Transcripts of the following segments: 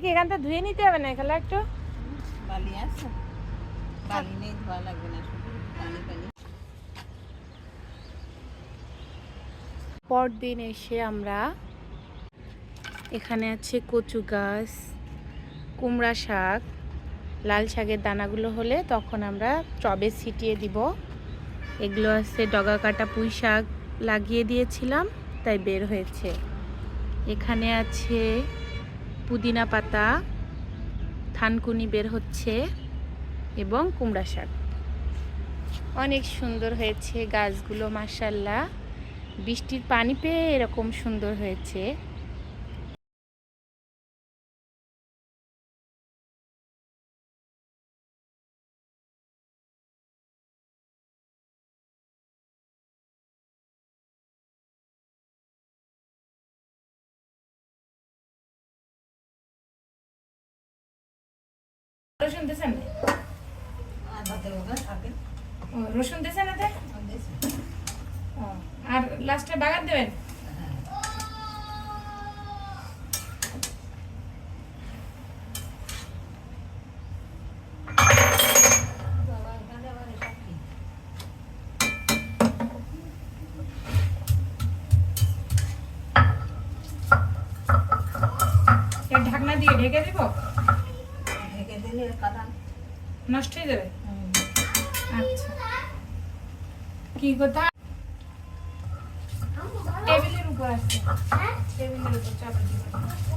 কি এখানটা ধুয়ে নিতে হবে না এখানে একটু? বালি আছে। বালি নেই ধোয়া লাগবে না পানি পানি পরদিন এসে আমরা এখানে আছে কচু গাছ কুমড়া শাক লাল শাকের দানাগুলো হলে তখন আমরা টবে ছিটিয়ে দিব। এগুলো আছে ডগা কাটা পুঁই শাক লাগিয়ে দিয়েছিলাম তাই বের হয়েছে। এখানে আছে পুদিনা পাতা, থানকুনি বের হচ্ছে এবং কুমড়া শাক। অনেক সুন্দর হয়েছে গাছগুলো মাসাল্লাহ বৃষ্টির পানি পেয়ে এরকম সুন্দর হয়েছে। রসুন দিয়েছেন রসুন দিয়েছেন এতে আর লাস্টে বাগান দেবেন? ঢাকনা দিয়ে ঢেকে দিব? ঢেকে দিলে কাদা নষ্ট হয়ে যাবে আচ্ছা কি কথা টেবিলের উপর আছে টেবিলের উপর চাপা দিতে ভর্তি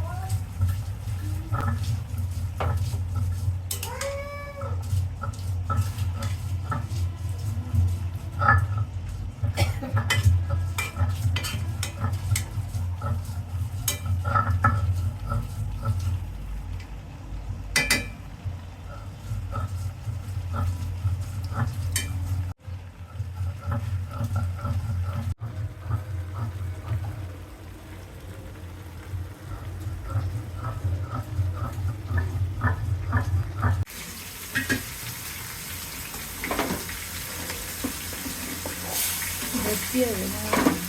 হবে না